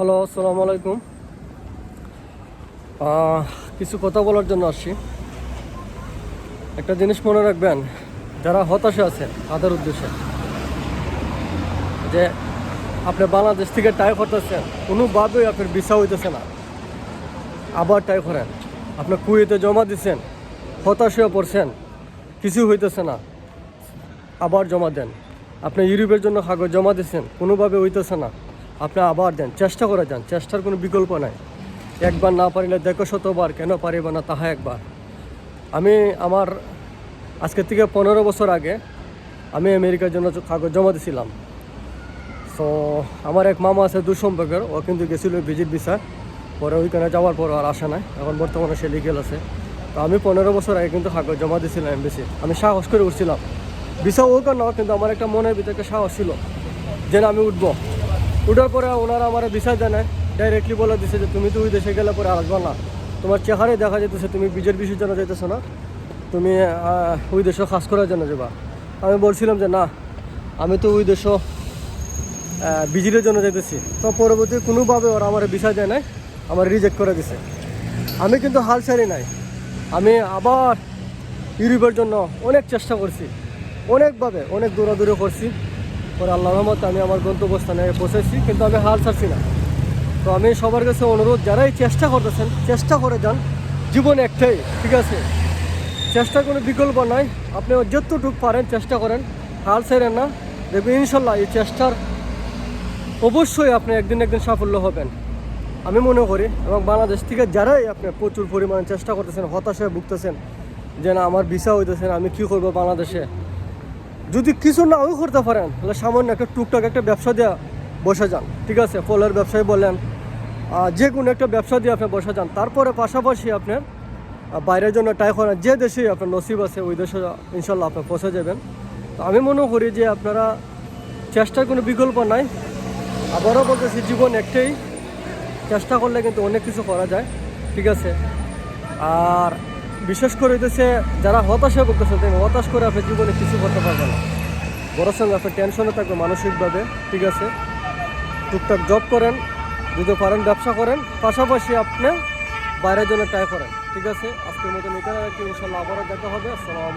Hello, আসসালামু আলাইকুম। কিছু কথা বলার জন্য আসছি। একটা জিনিস মনে রাখবেন, যারা হতাশা আছে তাদের উদ্দেশ্যে, যে আপনি বাংলাদেশ থেকে ট্রাই করতেছেন, কোনোভাবেই আপনার ভিসা হইতেছে না। আবার ট্রাই করেন, আপনি কুয়েতে জমা দিচ্ছেন হতাশ পড়ছেন কিছু হইতেছে না। আবার জমা দেন। আপনি ইউরোপের জন্য কাগজ জমা দিচ্ছেন কোনোভাবে হইতেছে না। আপনি আবার দেন, চেষ্টা করে যান চেষ্টার কোনো বিকল্প নাই। একবার না পারিলে দেখো শতবার কেন পারিব না তাহা একবার। আমি আমার আজকের থেকে পনেরো বছর আগে আমি আমেরিকার জন্য কাগজ জমা দিয়েছিলাম তো আমার এক মামা আছে দূর সম্পর্কের ও কিন্তু গেছিল ভিজিট ভিসা পরে ওইখানে যাওয়ার পর আর আসা নাই, এখন বর্তমানে সে লিগেল আছে। তো আমি পনেরো বছর আগে কিন্তু কাগজ জমা দিয়েছিলাম এমবিসি আমি সাহস করে উঠছিলাম। ভিসা ও কেন কিন্তু আমার একটা মনের ভিতরে সাহস ছিল যে না আমি উঠবো। উঠার পরে ওনারা আমার দেয় নাই ডাইরেক্টলি বলে দিছে যে তুমি তো ওই দেশে গেলে পরে আসবা না। তোমার চেহারাই দেখা যেতেছে তুমি বিজের বিষয়ের জন্য যেতেছো না। তুমি ওই দেশে কাজ করার জন্য যাবা। আমি বলছিলাম যে না, আমি তো ওই দেশও বিজিরের জন্য যেতেছি তো পরবর্তী কোনোভাবে ওরা আমার বিষয় দেয় নাই, আমার রিজেক্ট করে দিছে। আমি কিন্তু হাল ছাড়ি নাই। আমি আবার ইউরোপের জন্য অনেক চেষ্টা করছি। অনেকভাবে, অনেক দৌড়াদৌড়ি করছি। পরে আল্লাহ রহমতে আমি আমার গন্তব্যস্থানে পৌঁছেছি, কিন্তু আমি হাল ছাড়ছি না। তো আমি সবার কাছে অনুরোধ, যারাই চেষ্টা করতেছেন, চেষ্টা করে যান, জীবন একটাই, ঠিক আছে? চেষ্টার কোনো বিকল্প নাই, আপনি যতটুকু পারেন চেষ্টা করেন, হাল ছেড়েন না। দেখবেন ইনশাল্লাহ এই চেষ্টার অবশ্যই আপনি একদিন একদিন সাফল্য হবেন। আমি মনে করি, এবং বাংলাদেশ থেকে যারাই আপনি প্রচুর পরিমাণে চেষ্টা করতেছেন, হতাশায় ভুগতেছেন, যে না, আমার ভিসা হইতেছে আমি কী করব বাংলাদেশে? যদি কিছু নাও করতে পারেন, তাহলে সামান্য একটা টুকটাক একটা ব্যবসা দেওয়া বসে যান। ঠিক আছে? ফলের ব্যবসায় বলেন যে কোনো একটা ব্যবসা দিয়ে আপনি বসে যান। তারপরে পাশাপাশি আপনার বাইরের জন্য ট্রাই করেন, যে দেশেই আপনার নসিব আছে, ওই দেশে ইনশাল্লাহ আপনি পৌঁছে যাবেন। তো আমি মনে করি যে আপনারা চেষ্টার কোনো বিকল্প নাই। আবারও বলতেছি, জীবন একটাই। চেষ্টা করলে কিন্তু অনেক কিছু করা যায়। ঠিক আছে? আর বিশেষ করে হইতেছে যারা হতাশা করতেছে, তাই হতাশ করে আপনি জীবনে কিছু করতে পারবে না। বড় সঙ্গে আপনি টেনশনে থাকবে মানসিকভাবে, ঠিক আছে? টুকটাক জব করেন, যদি পারেন ব্যবসা করেন, পাশাপাশি আপনি বাইরের জন্য ট্রাই করেন, ঠিক আছে? আজকের মতন এখানে রাখি ইনশাল্লাহ আবারও দেখা হবে। আসসালামু